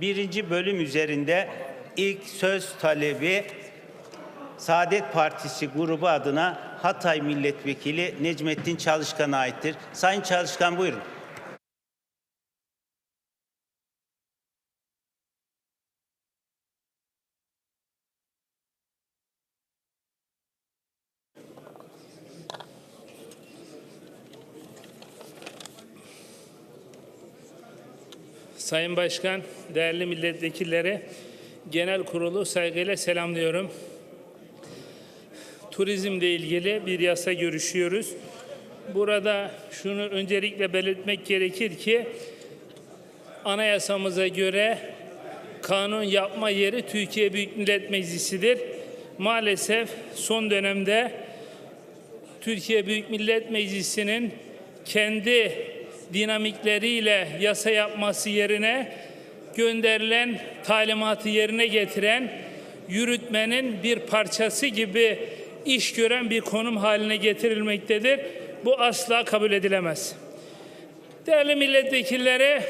birinci bölüm üzerinde ilk söz talebi Saadet Partisi grubu adına Hatay Milletvekili Necmettin Çalışkan'a aittir. Sayın Çalışkan buyurun. Sayın Başkan, değerli milletvekilleri, genel kurulu saygıyla selamlıyorum. Turizmle ilgili bir yasa görüşüyoruz. Burada şunu öncelikle belirtmek gerekir ki anayasamıza göre kanun yapma yeri Türkiye Büyük Millet Meclisi'dir. Maalesef son dönemde Türkiye Büyük Millet Meclisi'nin kendi dinamikleriyle yasa yapması yerine gönderilen talimatı yerine getiren yürütmenin bir parçası gibi iş gören bir konum haline getirilmektedir. Bu asla kabul edilemez. Değerli milletvekilleri,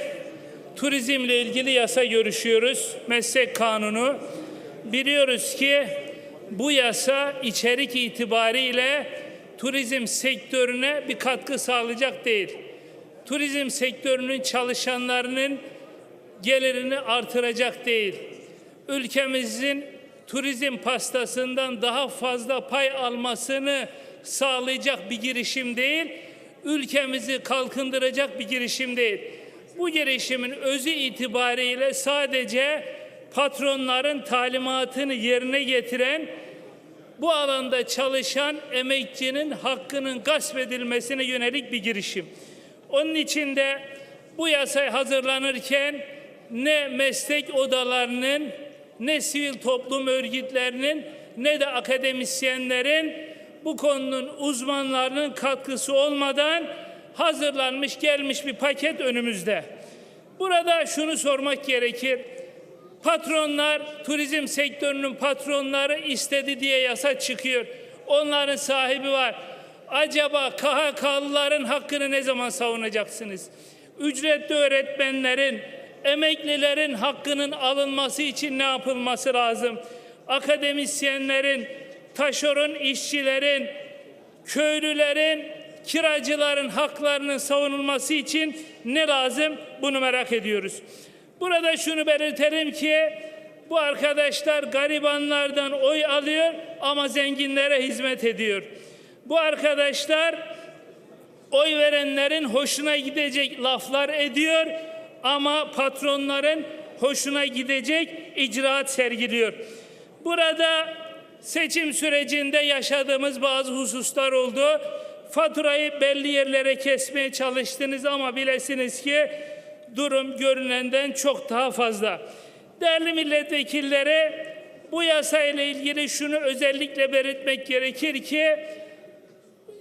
turizmle ilgili yasa görüşüyoruz. Meslek kanunu. Biliyoruz ki bu yasa içerik itibariyle turizm sektörüne bir katkı sağlayacak değil. Turizm sektörünün çalışanlarının gelirini artıracak değil. Ülkemizin turizm pastasından daha fazla pay almasını sağlayacak bir girişim değil, ülkemizi kalkındıracak bir girişim değil. Bu girişimin özü itibariyle sadece patronların talimatını yerine getiren bu alanda çalışan emekçinin hakkının gasp edilmesine yönelik bir girişim. Onun için de bu yasa hazırlanırken ne meslek odalarının ne sivil toplum örgütlerinin ne de akademisyenlerin bu konunun uzmanlarının katkısı olmadan hazırlanmış gelmiş bir paket önümüzde. Burada şunu sormak gerekir. Patronlar, turizm sektörünün patronları istedi diye yasa çıkıyor. Onların sahibi var. Acaba KHK'lıların hakkını ne zaman savunacaksınız? Ücretli öğretmenlerin, emeklilerin hakkının alınması için ne yapılması lazım? Akademisyenlerin, taşeron işçilerin, köylülerin, kiracıların haklarının savunulması için ne lazım? Bunu merak ediyoruz. Burada şunu belirtelim ki bu arkadaşlar garibanlardan oy alıyor ama zenginlere hizmet ediyor. Bu arkadaşlar oy verenlerin hoşuna gidecek laflar ediyor ama patronların hoşuna gidecek icraat sergiliyor. Burada seçim sürecinde yaşadığımız bazı hususlar oldu. Faturayı belli yerlere kesmeye çalıştınız ama bilesiniz ki durum görünenden çok daha fazla. Değerli milletvekilleri bu yasayla ilgili şunu özellikle belirtmek gerekir ki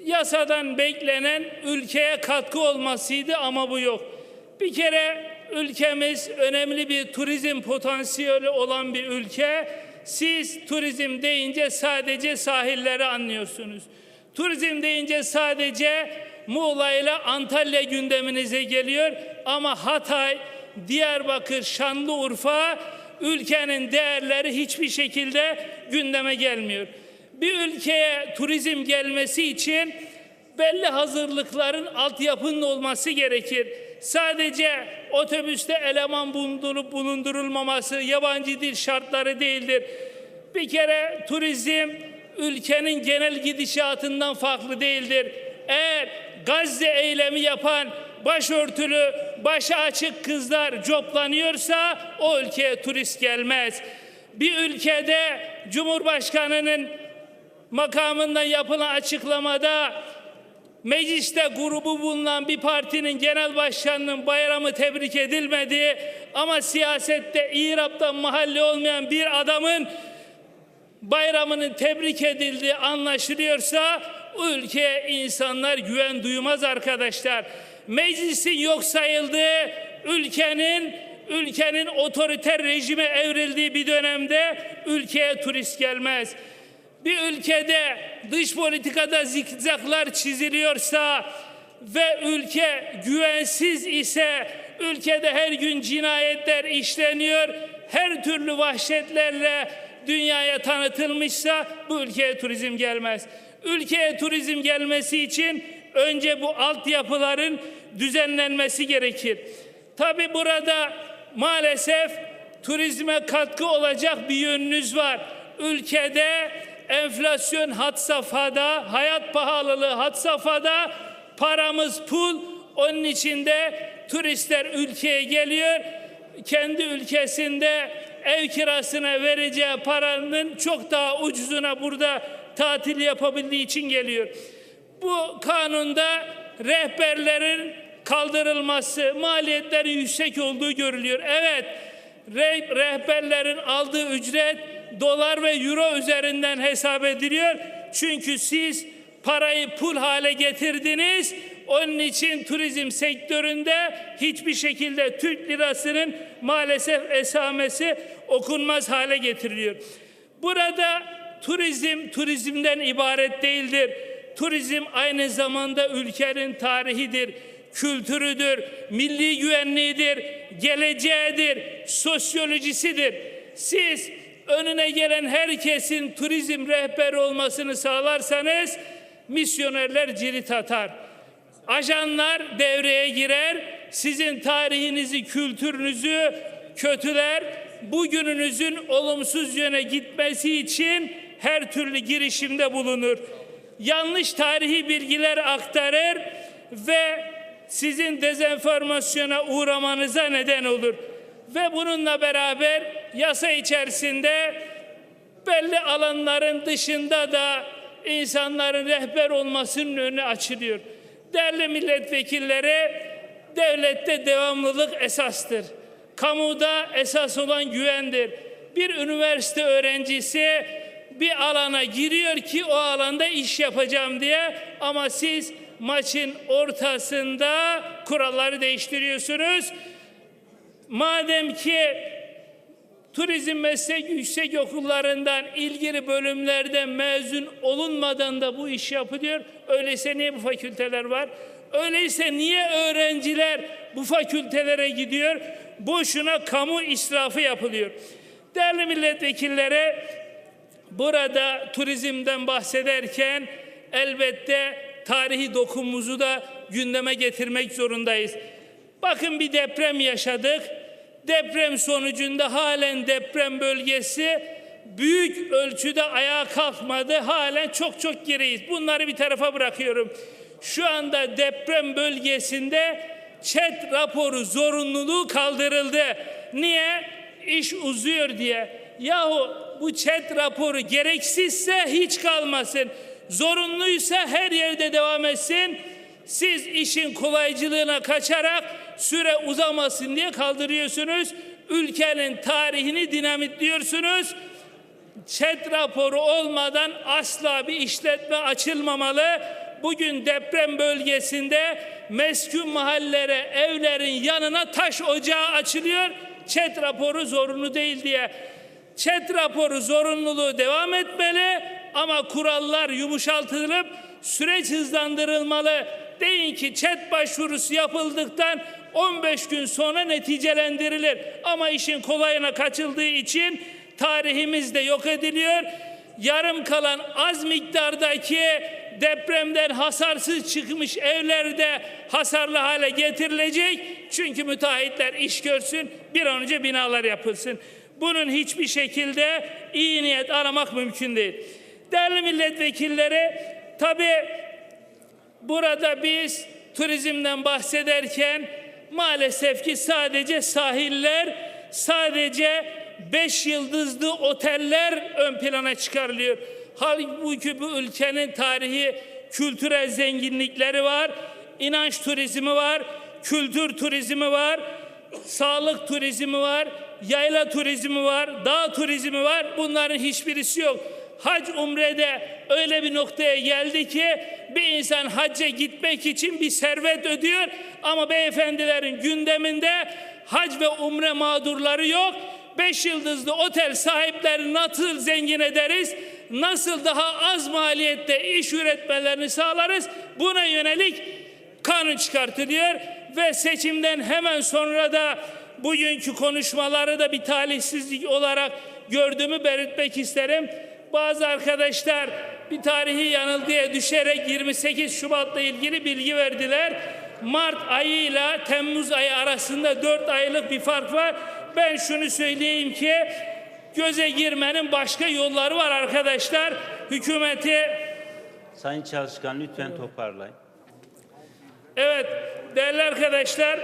yasadan beklenen ülkeye katkı olmasıydı ama bu yok. Bir kere ülkemiz önemli bir turizm potansiyeli olan bir ülke. Siz turizm deyince sadece sahilleri anlıyorsunuz. Turizm deyince sadece Muğla ile Antalya gündeminize geliyor ama Hatay, Diyarbakır, Şanlıurfa ülkenin değerleri hiçbir şekilde gündeme gelmiyor. Bir ülkeye turizm gelmesi için belli hazırlıkların altyapının olması gerekir. Sadece otobüste eleman bulundurup bulundurulmaması yabancı dil şartları değildir. Bir kere turizm ülkenin genel gidişatından farklı değildir. Eğer Gazze eylemi yapan başörtülü, başı açık kızlar coplanıyorsa o ülkeye turist gelmez. Bir ülkede Cumhurbaşkanı'nın makamından yapılan açıklamada mecliste grubu bulunan bir partinin genel başkanının bayramı tebrik edilmedi ama siyasette İrab'dan mahalle olmayan bir adamın bayramının tebrik edildiği anlaşılıyorsa o ülkeye insanlar güven duymaz arkadaşlar. Meclisin yok sayıldığı ülkenin ülkenin otoriter rejime evrildiği bir dönemde ülkeye turist gelmez. Bir ülkede dış politikada zikzaklar çiziliyorsa ve ülke güvensiz ise ülkede her gün cinayetler işleniyor, her türlü vahşetlerle dünyaya tanıtılmışsa bu ülkeye turizm gelmez. Ülkeye turizm gelmesi için önce bu altyapıların düzenlenmesi gerekir. Tabi burada maalesef turizme katkı olacak bir yönünüz var. Ülkede enflasyon had safhada, hayat pahalılığı had safhada, paramız pul. Onun için de turistler ülkeye geliyor. Kendi ülkesinde ev kirasına vereceği paranın çok daha ucuzuna burada tatil yapabildiği için geliyor. Bu kanunda rehberlerin kaldırılması, maliyetlerin yüksek olduğu görülüyor. Evet, re- rehberlerin aldığı ücret dolar ve euro üzerinden hesap ediliyor. Çünkü siz parayı pul hale getirdiniz. Onun için turizm sektöründe hiçbir şekilde Türk lirasının maalesef esamesi okunmaz hale getiriliyor. Burada turizm turizmden ibaret değildir. Turizm aynı zamanda ülkenin tarihidir, kültürüdür, milli güvenliğidir, geleceğidir, sosyolojisidir. Siz önüne gelen herkesin turizm rehberi olmasını sağlarsanız misyonerler cirit atar. Ajanlar devreye girer, sizin tarihinizi, kültürünüzü kötüler, bugününüzün olumsuz yöne gitmesi için her türlü girişimde bulunur. Yanlış tarihi bilgiler aktarır ve sizin dezenformasyona uğramanıza neden olur. Ve bununla beraber yasa içerisinde belli alanların dışında da insanların rehber olmasının önü açılıyor. Değerli milletvekilleri, devlette devamlılık esastır. Kamuda esas olan güvendir. Bir üniversite öğrencisi bir alana giriyor ki o alanda iş yapacağım diye ama siz maçın ortasında kuralları değiştiriyorsunuz. Madem ki turizm meslek yüksek okullarından ilgili bölümlerden mezun olunmadan da bu iş yapılıyor. Öyleyse niye bu fakülteler var? Öyleyse niye öğrenciler bu fakültelere gidiyor? Boşuna kamu israfı yapılıyor. Değerli milletvekilleri burada turizmden bahsederken elbette tarihi dokunumuzu da gündeme getirmek zorundayız. Bakın bir deprem yaşadık. Deprem sonucunda halen deprem bölgesi büyük ölçüde ayağa kalkmadı. Halen çok çok geriyiz. Bunları bir tarafa bırakıyorum. Şu anda deprem bölgesinde ÇED raporu zorunluluğu kaldırıldı. Niye? İş uzuyor diye. Yahu bu ÇED raporu gereksizse hiç kalmasın. Zorunluysa her yerde devam etsin. Siz işin kolaycılığına kaçarak süre uzamasın diye kaldırıyorsunuz. Ülkenin tarihini dinamitliyorsunuz. ÇED raporu olmadan asla bir işletme açılmamalı. Bugün deprem bölgesinde meskun mahallelere, evlerin yanına taş ocağı açılıyor. ÇED raporu zorunlu değil diye. ÇED raporu zorunluluğu devam etmeli ama kurallar yumuşaltılıp süreç hızlandırılmalı. Deyin ki ÇED başvurusu yapıldıktan 15 gün sonra neticelendirilir. Ama işin kolayına kaçıldığı için tarihimiz de yok ediliyor. Yarım kalan az miktardaki depremden hasarsız çıkmış evlerde hasarlı hale getirilecek. Çünkü müteahhitler iş görsün, bir an önce binalar yapılsın. Bunun hiçbir şekilde iyi niyet aramak mümkün değil. Değerli milletvekilleri, tabii burada biz turizmden bahsederken maalesef ki sadece sahiller, sadece beş yıldızlı oteller ön plana çıkarılıyor. Halbuki bu ülkenin tarihi, kültürel zenginlikleri var, inanç turizmi var, kültür turizmi var, sağlık turizmi var, yayla turizmi var, dağ turizmi var. Bunların hiçbirisi yok. Hac umrede öyle bir noktaya geldi ki bir insan hacca gitmek için bir servet ödüyor ama beyefendilerin gündeminde hac ve umre mağdurları yok. Beş yıldızlı otel sahiplerini nasıl zengin ederiz? Nasıl daha az maliyette iş üretmelerini sağlarız? Buna yönelik kanun çıkartılıyor. ve seçimden hemen sonra da bugünkü konuşmaları da bir talihsizlik olarak gördüğümü belirtmek isterim. Bazı arkadaşlar bir tarihi yanılgıya düşerek 28 Şubat'la ilgili bilgi verdiler. Mart ayıyla Temmuz ayı arasında 4 aylık bir fark var. Ben şunu söyleyeyim ki göze girmenin başka yolları var arkadaşlar. Hükümeti Sayın Çalışkan lütfen toparlayın. Evet değerli arkadaşlar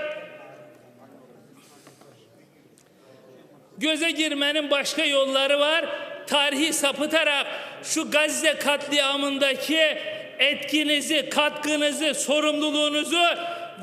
göze girmenin başka yolları var. Tarihi sapıtarak şu Gazze katliamındaki etkinizi, katkınızı, sorumluluğunuzu,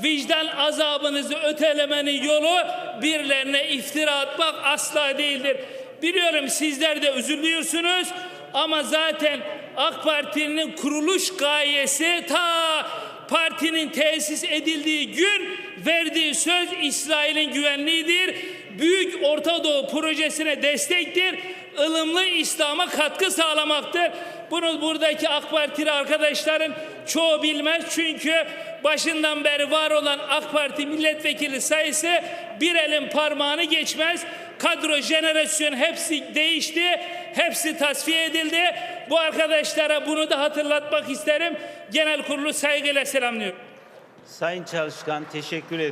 vicdan azabınızı ötelemenin yolu birilerine iftira atmak asla değildir. Biliyorum sizler de üzülüyorsunuz ama zaten AK Parti'nin kuruluş gayesi ta partinin tesis edildiği gün verdiği söz İsrail'in güvenliğidir. Büyük Orta Doğu projesine destektir. Ilımlı İslam'a katkı sağlamaktır. Bunu buradaki AK Partili arkadaşların çoğu bilmez. Çünkü başından beri var olan AK Parti milletvekili sayısı bir elin parmağını geçmez. Kadro, jenerasyon hepsi değişti. Hepsi tasfiye edildi. Bu arkadaşlara bunu da hatırlatmak isterim. Genel kurulu saygıyla selamlıyorum. Sayın Çalışkan teşekkür ederim.